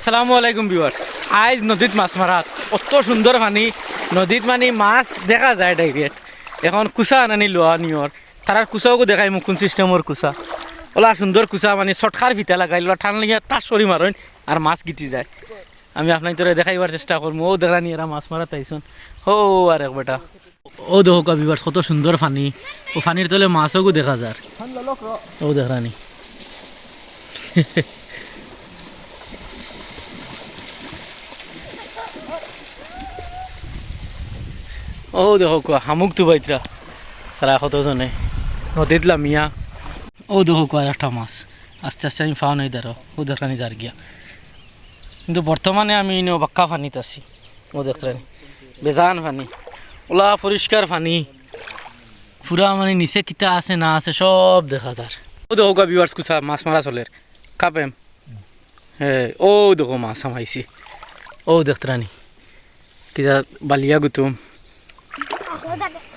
আসসালামু আলাইকুম ভিউয়ার্স। আজ নদীত মাছ মারাত। অত সুন্দর পানি। নদীত মানে মাছ দেখা যায় ডাইরেক্ট এখন কুচা আনানি লোৱা নিয়র তারার কুচাও দেখাই মোক কোন সিস্টেমর কুচা। ওলা সুন্দর কুচা মানে চটকার ভিতা লাগাই লোৱা ঠান লাগিয়া তাস চৰি মারইন আর মাছ গিটি যায়। আমি আপনার তোরে দেখাইবার চেষ্টা করব ও দেখা নি এরা মাছ মারাত আইসন হো আর এক বেটা। ও দেখো ভিউয়ার্স কত সুন্দর পানি। ও পানির তলে মাছও দেখা যায় ও দেখানি ও দেখো শামুক তো বাইতরা তারা কতজনে নদীত লামিয়া। ও দেখো কোৱা একটা মাছ। আস্তে আস্তে আমি পাওয়া নাই দাঁড়ো ও দেখানি যার গিয়া। কিন্তু বর্তমানে আমি ইনো বাক্কা পানিত আছি। ও দেখতে বেজান পানি ওলা পরিষ্কার পানি পুরা মানে নিচে কিতা আছে, না আছে সব দেখা যার ও দেখো কোৱা বিভার্স কুচা মাছ মারা চলের কাপেম। হ্যাঁ ও দেখো মাছ আমাইছি ও দেখতে রানি কিতা বালিয়া গুতুম।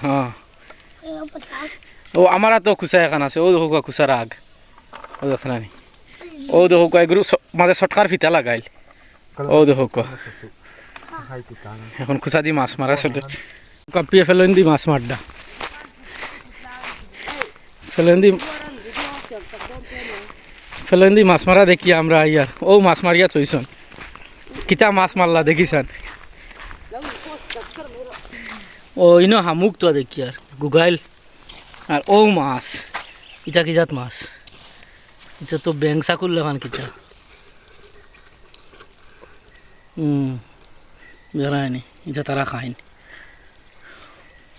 হ্যাঁ ও, আমার তো খুচা এখন আছে, ও দেখো খুচার আগ ও দেখতে রানি ও দেখো এগুলো মাঝে ছটকার ফিতা লাগাইল। ও দেখো এখন খুচা দি মাছ মারা চলে। কাপিয়ে ফেলেন দি মাছ মারডা। ফেলেন দি ফেলেন দি মাছ মারা দেখি আমরা ইয়ার। ও মাছ মারিয়া চইছন। কিতা মাছ মারলা দেখিছান? ও ইনো হামুক তো দেখি আর গুগাইল। আর ও মাছ ইটা কি জাত মাছ? এটা তো বেংসা করলে খান কিটা। হুম বেড়ায়নি এটা তারা খাইন।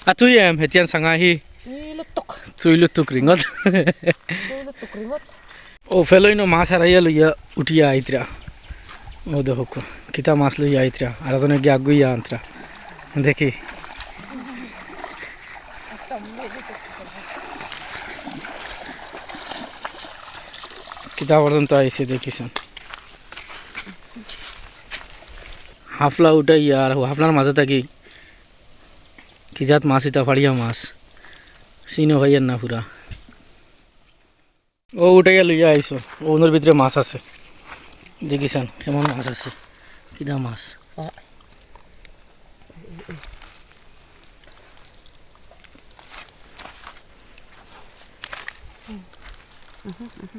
আর তুই এম হেতিয়ান সাঙাহি. তুই লুতুক রিঙত. ও ফেলইনো মাছ হারাইয়া লইয়া উঠিয়া আইতরা ও দেখো কিতা মাছ লইয়া আইতরা আর এজনে গিয়ে আগুইয়া আনতরা দেখি। কিতা পর্যন্ত আইছে দেখিছেন হাফলা উঠাইয়া আর হাফলার মাঝে থাকি কি? জাত মাছ এটা ফাড়িয়া মাছ? চিনো ভাইয়ার না পুরা ও উঠাইয়া লইয়া আইছো ওনের ভিতরে মাছ আছে। দেখিছেন, কেমন মাছ আছে। কিটা মাছ?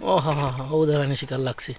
ও হা হা হা ও দাঁড়ানি শিকার লাগছে